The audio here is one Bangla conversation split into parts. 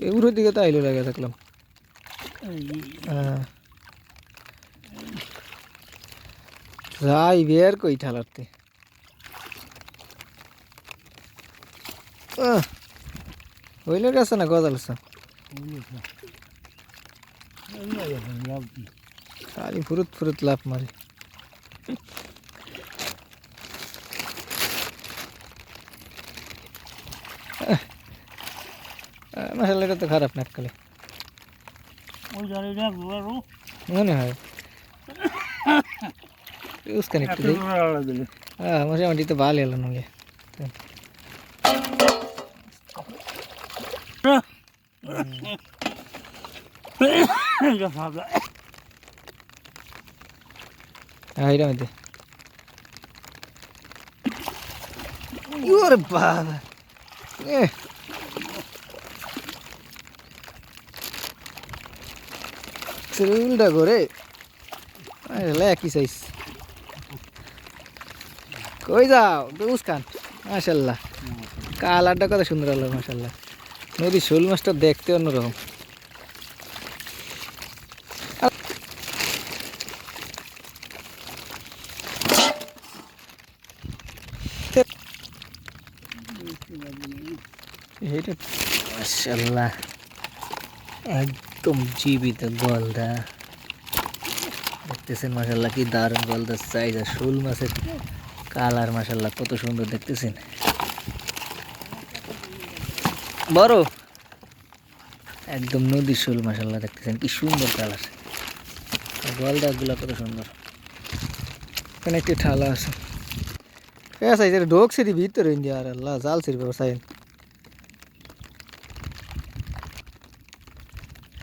এগুলোর দিকে তো আইলো লাগে থাকলাম হ্যাঁ। যাই, বের কই ঠালারতে হইলে গেছে না গজাল খালি ফুরুত ফুরুত লাভ মারে। মশালা এটা তো খারাপ না কালে মনে হয় উস্কান একটু দিই হ্যাঁ মোটামুটি তো ভালো এলো নলে হ্যাঁ এটা মধ্যে ওরে বাবা চুলটা করে একই সাইজ কই যাও? উস্কান। মাশাল্লাহ কালারটা কত সুন্দর হলো মাশাল্লাহ নদীর শোল মাছটা দেখতে অন্যরকম। এইটা মাশাল্লাহ একদম জীবিত গলদা। দেখতেছেন মাশাল্লাহ কি দারুণ গলদার সাইজ আর শোল মাছের কালার মাশাল্লাহ কত সুন্দর দেখতেছেন। বড়? একদম নদীর শোল মাশাল্লাহ দেখতেছেন, কি সুন্দর কালার গলদাগুলো কত সুন্দর। এখানে একটি ঠালা আছে। সাইজ ঢোক সিঁড়ি ভিতরে ইন্ডিয়া আর আল্লাহ, জাল সিঁড়ি ব্যবসায়।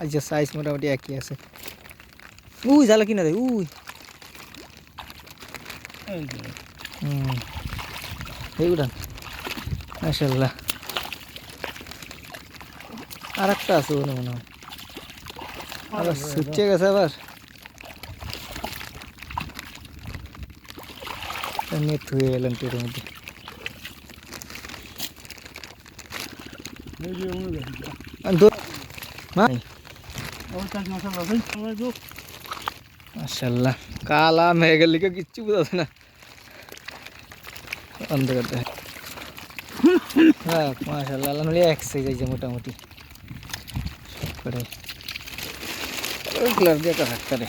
আচ্ছা সাইজ মোটামুটি একই আছে। উই জ্বালা কিনা দেয় উই। হুম। এই মাশাল্লাহ আর একটা আছে মনে মনে হয়। আবার সুচে গেছে আবার। এমনি থুয়ে গেলেন পেটের মধ্যে। আর মাশাল্লাহ কালা মেঘের লিখে কিচ্ছু বোঝা না। অন্ধকার দেখে। হ্যাঁ সাইজ আছে মোটামুটি। করে। ওগুলার দিয়ে তো হাঁটতে রে